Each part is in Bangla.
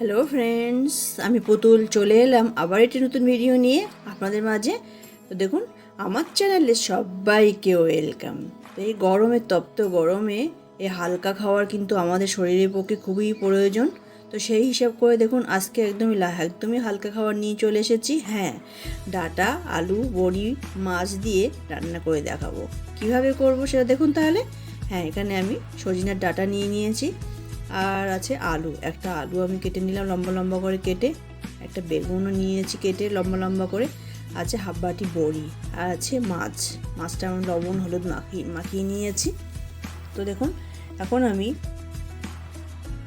হ্যালো ফ্রেন্ডস আমি পুতুল, চলে এলাম আবার একটি নতুন ভিডিও নিয়ে আপনাদের মাঝে। তো দেখুন, আমার চ্যানেলে সবাইকে ওয়েলকাম তো এই গরমে, তপ্ত গরমে এই হালকা খাওয়ার কিন্তু আমাদের শরীরের পক্ষে খুবই প্রয়োজন। তো সেই হিসাব করে দেখুন, আজকে একদমই একদমই হালকা খাবার নিয়ে চলে এসেছি। হ্যাঁ ডাটা, আলু, বড়ি, মাছ দিয়ে রান্না করে দেখাবো। কীভাবে করব সেটা দেখুন তাহলে। হ্যাঁ এখানে আমি সজিনার ডাটা নিয়ে নিয়েছি। আর আছে আলু। একটা আলু আমি কেটে নিলাম, লম্বা লম্বা করে কেটে। একটা বেগুনও নিয়েছি কেটে লম্বা লম্বা করে। আছে হাফ বাটি বড়ি আর আছে মাছ। মাছটা আমি লবণ, হলুদ মাখিয়ে মাখিয়ে নিয়েছি। তো দেখুন, এখন আমি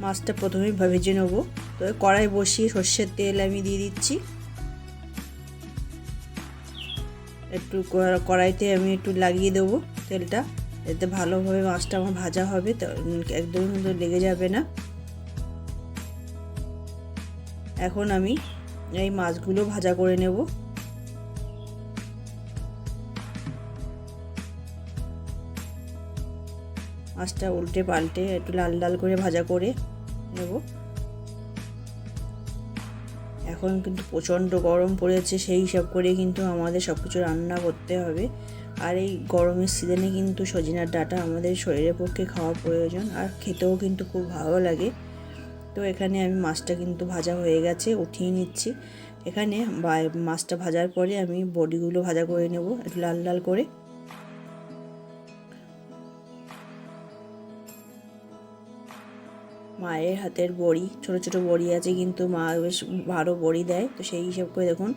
মাছটা প্রথমেই ভেজে নেব। তো কড়াই বসিয়ে সর্ষের তেল আমি দিয়ে দিচ্ছি। একটু কড়াইতে আমি একটু লাগিয়ে দেবো তেলটা। এতে ভালোভাবে মাছটা আমার ভাজা হবে, তো একদমই কিন্তু লেগে যাবে না। এখন আমি এই মাছগুলো ভাজা করে নেব। মাছটা উল্টে পাল্টে একটু লাল লাল করে ভাজা করে নেব। এখন কিন্তু প্রচণ্ড গরম পড়েছে, সেই হিসাব করে কিন্তু আমাদের সব কিছু রান্না করতে হবে। আর এই গরমের সিজনে কিন্তু সজিনার ডাটা আমাদের শরীরের পক্ষে খাওয়া প্রয়োজন আর খেতেও কিন্তু খুব ভালো লাগে। তো এখানে আমি মাছটা কিন্তু ভাজা হয়ে গেছে, উঠিয়ে নিচ্ছি। এখানে মাছটা ভাজার পরে আমি বডিগুলো ভাজা করে নেব, একটু লাল লাল করে। মায়ের হাতের বড়ি, ছোট ছোট বড়ি আছে কিন্তু মা বেশ ভালো বড়ি দেয়, তো সেই হিসাব করে দেখুন।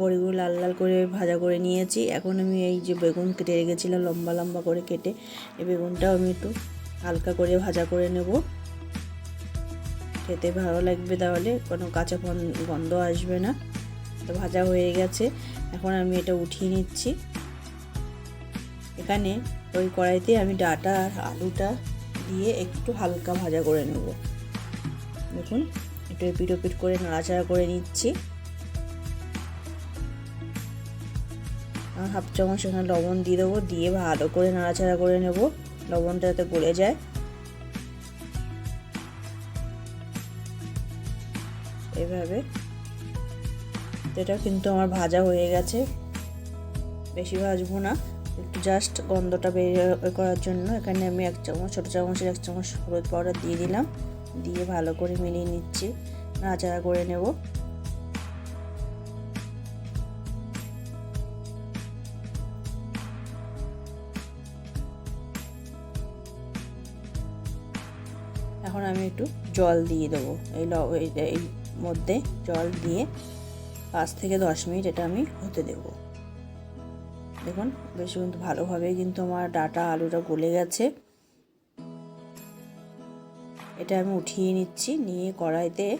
বড়িগুলো লাল লাল করে ভাজা করে নিয়েছি। এখন আমি এই যে বেগুন কেটে রেখেছিলাম, লম্বা লম্বা করে কেটে এই বেগুনটাও আমি একটু হালকা করে ভাজা করে নেব। খেতে ভালো লাগবে তাহলে, কোনো কাঁচা গন্ধ আসবে না। তো ভাজা হয়ে গেছে, এখন আমি এটা উঠিয়ে নিচ্ছি। এখানে ওই কড়াইতে আমি ডাটা আর আলুটা দিয়ে একটু হালকা ভাজা করে নেব। দেখুন, একটু এপিট ওপিট করে নাড়াচাড়া করে নিচ্ছি। হাফ চামচ এখানে লবণ দিয়ে দেবো, দিয়ে ভালো করে নাড়াচাড়া করে নেব। লবণটা যাতে গলে যায়। এভাবে। এটা কিন্তু আমার ভাজা হয়ে গেছে। বেশি ভাজবো না। একটু জাস্ট গন্ধটা বের করার জন্য এখানে আমি এক চামচ, ছোটো চামচের এক চামচ হলুদ পাউডার দিয়ে দিলাম। দিয়ে ভালো করে মিলিয়ে নিচ্ছি। নাড়াচাড়া করে নেব। এখন আমি একটু জল দিয়ে দেবো। এই এই- মধ্যে জল দিয়ে পাঁচ থেকে দশ মিনিট এটা আমি হতে দেবো। দেখুন, বেশ কিন্তু ভালোভাবে কিন্তু আমার ডাটা আলুটা গলে গেছে। এটা আমি উঠিয়ে নিচ্ছি, নিয়ে কড়াইতে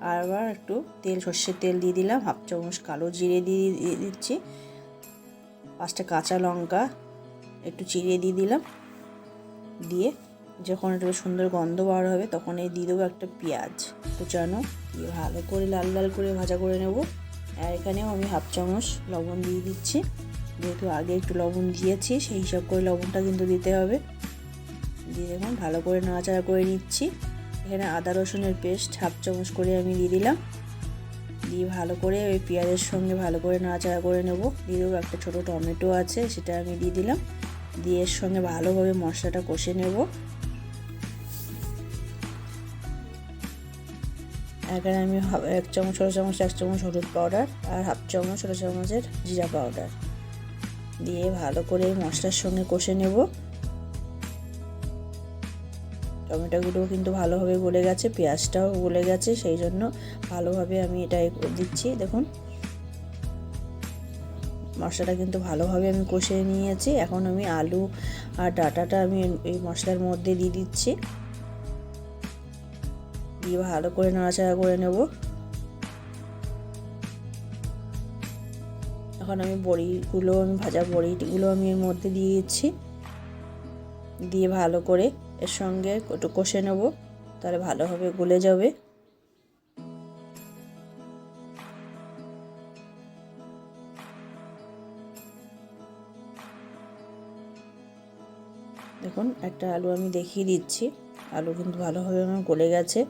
আবার একটু তেল, সর্ষের তেল দিয়ে দিলাম, হাফ চামচ কালো জিরে দিয়ে দিয়ে দিচ্ছি, পাঁচটা কাঁচা লঙ্কা একটু চিড়ে দিয়ে দিলাম, দিয়ে যখন একটু সুন্দর গন্ধ বার হবে, তখন এই দিয়ে দেবো একটা পেঁয়াজ কুচানো। দিয়ে ভালো করে লাল লাল করে ভাজা করে নেব। আর এখানেও আমি হাফ চামচ লবণ দিয়ে দিচ্ছি। যেহেতু আগে একটু লবণ দিয়েছি, সেই হিসাব করে লবণটা কিন্তু দিতে হবে। দিয়ে দেখুন, ভালো করে নাড়াচাড়া করে নিচ্ছি। এখানে আদা রসুনের পেস্ট হাফ চামচ করে আমি দিয়ে দিলাম। দিয়ে ভালো করে ওই পেঁয়াজের সঙ্গে ভালো করে নাড়াচাড়া করে নেব। দিয়ে দেবো একটা ছোটো টমেটো আছে, সেটা আমি দিয়ে দিলাম। দিয়ে এর সঙ্গে ভালোভাবে মশলাটা কষে নেব। এখানে আমি এক চামচ ছোটো চামচ, এক চামচ হলুদ পাউডার আর হাফ চামচ ছোটো চামচের জিরা পাউডার দিয়ে ভালো করে মশলার সঙ্গে কষে নেব। টমেটোগুলো কিন্তু ভালোভাবে গলে গেছে, পেঁয়াজটাও গলে গেছে, সেই জন্য ভালোভাবে আমি এটা দিচ্ছি, দেখুন। মশলাটা কিন্তু ভালোভাবে আমি কষে নিয়েছি। এখন আমি আলু আর ডাটাটা আমি এই মশলার মধ্যে দিয়ে দিচ্ছি। দিয়ে ভালো করে নাড়াচাড়া করে নেব। এখন আমি বড়িগুলো, আমি ভাজা বড়িগুলো আমি এর মধ্যে দিয়ে দিচ্ছি। দিয়ে ভালো করে এর সঙ্গে একটু কষে নেব, তাহলে ভালোভাবে গলে যাবে। দেখুন, একটা আলু আমি দেখিয়ে দিচ্ছি। আলু কিন্তু ভালোভাবে আমার গলে গেছে।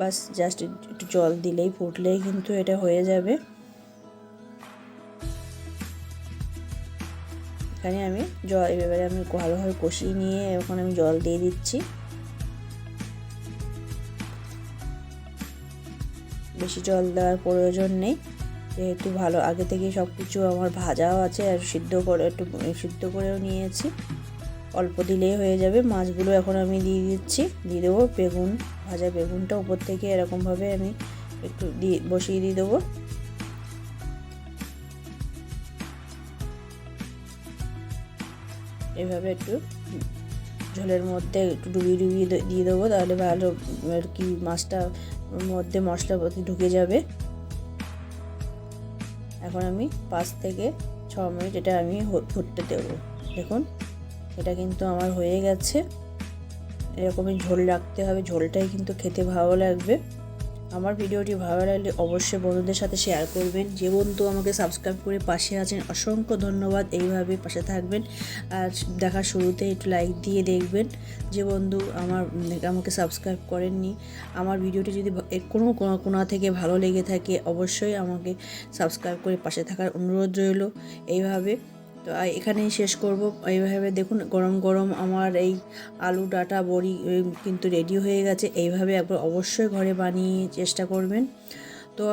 বাস জাস্ট একটু জল দিলেই ফুটলেই কিন্তু এটা হয়ে যাবে। এখানে আমি জল, এবারে আমি ভালোভাবে কষিয়ে নিয়ে এখন আমি জল দিয়ে দিচ্ছি। বেশি জল দেওয়ার প্রয়োজন নেই, যেহেতু ভালো, আগে থেকে সব কিছু আমার ভাজাও আছে আর সিদ্ধ করে, একটু, সিদ্ধ করেও নিয়েছি। অল্প দিলেই হয়ে যাবে। মাছগুলো এখন আমি দিয়ে দিচ্ছি। দিয়ে দেবো বেগুন, ভাজা বেগুনটা উপর থেকে এরকমভাবে আমি একটু দিয়ে বসিয়ে দিয়ে দেবো। এভাবে একটু ঝোলের মধ্যে একটু ডুবিয়ে ডুবিয়ে দিয়ে দেবো, তাহলে ভালো আর কি মাছটা মধ্যে মশলা ঢুকে যাবে। এখন আমি পাঁচ থেকে ছ মিনিট এটা আমি ফুটতে দেবো। দেখুন। এটা কিন্তু আমার হয়ে গেছে। এরকমই ঝোল রাখতে হবে, ঝোলটাই কিন্তু খেতে ভালো লাগবে। আমার ভিডিওটি ভালো লাগলে অবশ্যই বন্ধুদের সাথে শেয়ার করবেন। যে বন্ধু আমাকে সাবস্ক্রাইব করে পাশে আছেন, অসংখ্য ধন্যবাদ। এইভাবে পাশে থাকবেন। আর দেখার শুরুতে একটু লাইক দিয়ে দেখবেন যে বন্ধু আমার, আমাকে সাবস্ক্রাইব করেননি। আমার ভিডিওটি যদি কোনো, কোনা থেকে ভালো লেগে থাকে, অবশ্যই আমাকে সাবস্ক্রাইব করে পাশে থাকার অনুরোধ রইল। এইভাবে তো এখানেই শেষ করব। এইভাবে দেখুন, গরম গরম আমার এই আলু, ডাটা, বড়ি কিন্তু রেডি হয়ে গেছে। এইভাবে একবার অবশ্যই ঘরে বানিয়ে চেষ্টা করবেন। তো